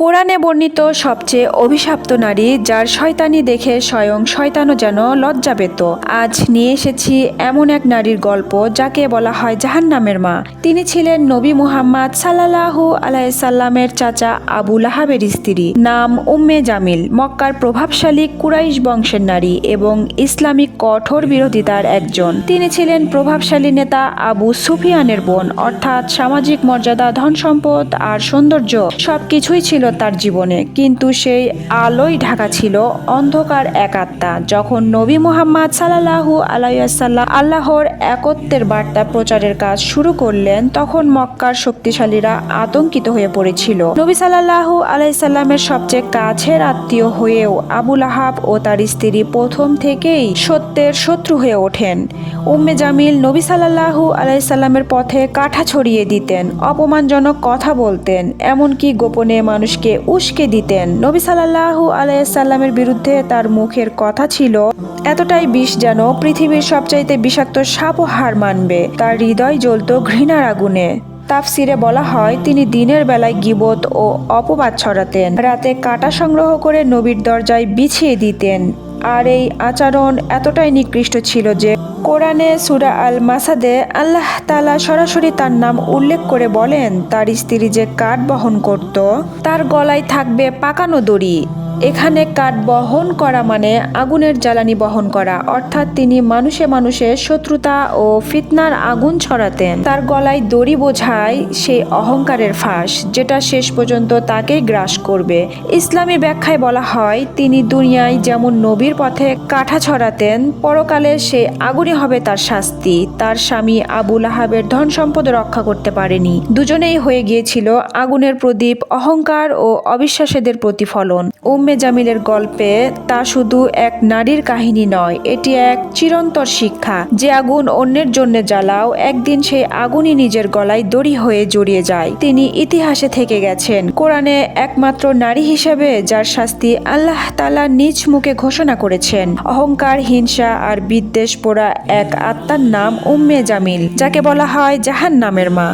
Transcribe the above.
কোরআনে বর্ণিত সবচেয়ে অভিশপ্ত নারী, যার শয়তানি দেখে স্বয়ং শয়তানও যেন লজ্জা পেত। আজ নিয়ে এসেছি এমন এক নারীর গল্প, যাকে বলা হয় জাহান্নামের মা। তিনি ছিলেন নবী মুহাম্মদ সাল্লাল্লাহু আলাইসাল্লামের চাচা আবু লাহাবের স্ত্রী। নাম উম্মে জামিল, মক্কার প্রভাবশালী কুরাইশ বংশের নারী এবং ইসলামিক কঠোর বিরোধিতার একজন। তিনি ছিলেন প্রভাবশালী নেতা আবু সুফিয়ানের বোন, অর্থাৎ সামাজিক মর্যাদা ধন সম্পদ আর সৌন্দর্য সবকিছুই ছিল তার জীবনে, কিন্তু সেই আলোয় ঢাকা ছিল অন্ধকার এক আত্মা। যখন নবী মুহাম্মদ সাল্লাহু আলাইসাল্লাম আল্লাহর একত্বের বার্তা প্রচারের কাজ শুরু করলেন, তখন মক্কার শক্তিশালীরা আতঙ্কিত হয়ে পড়েছিল। নবী সাল্লাহু আলাইসাল্লামের সবচেয়ে কাছের আত্মীয় হয়েও আবুল আহাব ও তার স্ত্রী প্রথম থেকেই সত্যের শত্রু হয়ে ওঠেন। উম্মে জামিল নবী সাল্লাহু আলাইসাল্লামের পথে কাঠা ছড়িয়ে দিতেন, অপমানজনক কথা বলতেন, এমনকি গোপনে মানুষকে উস্কে দিতেন। নবী সাল্লাহু আলাইসাল্লামের বিরুদ্ধে তার মুখের কথা ছিল, এতটাই বিষ যেন পৃথিবীর সবচাইতে বিষাক্ত সাপও হার মানবে। তার হৃদয় জ্বলত ঘৃণার আগুনে। তাফসিরে বলা হয়, তিনি দিনের বেলায় গিবত ও অপবাদ ছড়াতেন। রাতে কাটা সংগ্রহ করে নবীর দরজায় বিছিয়ে দিতেন। আর এই আচরণ এতটাই নিকৃষ্ট ছিল যে কোরআনে সুরা আল মাসাদে আল্লাহ তালা সরাসরি তার নাম উল্লেখ করে বলেন, তার স্ত্রী যে কাঠ বহন করত, তার গলায় থাকবে পাকানো দড়ি। এখানে কাঠ বহন করা মানে আগুনের জ্বালানি বহন করা। অর্থাৎ তিনি মানুষে মানুষে শত্রুতা ও ফিতনার আগুন ছড়াতেন। তার গলায় দড়ি বোঝায় সেই অহংকারের ফাঁস, যেটা শেষ পর্যন্ত তাকেই গ্রাস করবে। ইসলামী ব্যাখ্যায় বলা হয়, তিনি দুনিয়ায় যেমন নবীর পথে কাঠা ছড়াতেন, পরকালে সে আগুনই হবে তার শাস্তি। তার স্বামী আবুল আহাবের ধন সম্পদ রক্ষা করতে পারেনি। দুজনেই হয়ে গিয়েছিল আগুনের প্রদীপ, অহংকার ও অবিশ্বাসীদের প্রতিফলন। উম্মে জামিলের গল্পে তা শুধু এক নারীর কাহিনী নয়, এটি এক চিরন্তর শিক্ষা যে আগুন অন্যের জন্য জ্বালাও, একদিন সেই আগুনই নিজের গলায় দড়ি হয়ে জড়িয়ে যায়। তিনি ইতিহাসে থেকে গেছেন। কোরআনে একমাত্র নারী হিসেবে যার শাস্তি আল্লাহ তালা নিজ মুখে ঘোষণা করেছেন, অহংকার, হিংসা আর বিদ্বেষ পোড়া এক আত্মার নাম উম্মে জামিল, যাকে বলা হয় জাহান নামের মা।